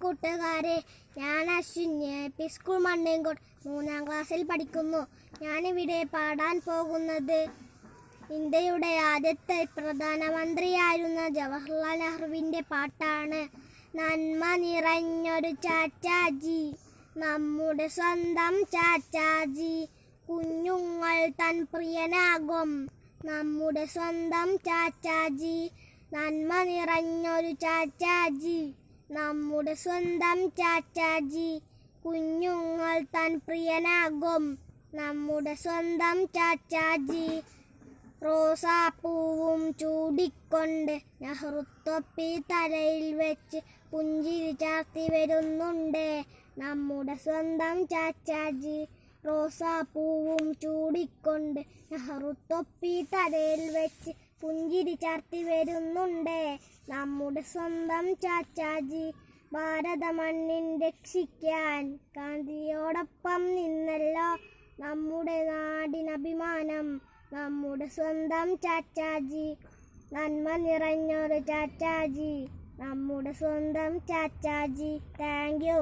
കൂട്ടുകാരെ ഞാൻ Ashwin P school Mannengode മൂന്നാം ക്ലാസ്സിൽ പഠിക്കുന്നു. ഞാനിവിടെ പാടാൻ പോകുന്നത് ഇന്ത്യയുടെ ആദ്യത്തെ പ്രധാനമന്ത്രിയായിരുന്ന ജവഹർലാൽ നെഹ്റുവിന്റെ പാട്ടാണ്. നന്മ നിറഞ്ഞൊരു ചാച്ചാജി നമ്മുടെ സ്വന്തം ചാച്ചാജി. കുഞ്ഞുങ്ങൾ തൻ പ്രിയനാകും നമ്മുടെ സ്വന്തം ചാച്ചാജി. നന്മ നിറഞ്ഞൊരു ചാച്ചാജി. നമ്മുടെ സ്വന്തം ചാച്ചാജി. കുഞ്ഞുങ്ങൾ തൻ പ്രിയനാകും. നമ്മുടെ സ്വന്തം ചാച്ചാജി. റോസാപ്പൂവും ചൂടിക്കൊണ്ട് നെഹ്റുത്തൊപ്പി തലയിൽ വെച്ച് പുഞ്ചിരി ചാർത്തി വരുന്നുണ്ട്. നമ്മുടെ സ്വന്തം ചാച്ചാജി. റോസാപ്പൂവും ചൂടിക്കൊണ്ട് നെഹ്റുത്തൊപ്പി തലയിൽ വെച്ച് പുഞ്ചിരി ചാർത്തി വരുന്നുണ്ട്. നമ്മുടെ സ്വന്തം ചാച്ചാജി ഭാരത മണ്ണിൻ രക്ഷിക്കാൻ ഗാന്ധിയോടൊപ്പം നിന്നല്ലോ നമ്മുടെ നാടിനഭിമാനം. നമ്മുടെ സ്വന്തം ചാച്ചാജി നന്മ നിറഞ്ഞൊരു ചാച്ചാജി. നമ്മുടെ സ്വന്തം ചാച്ചാജി താങ്ക് യു.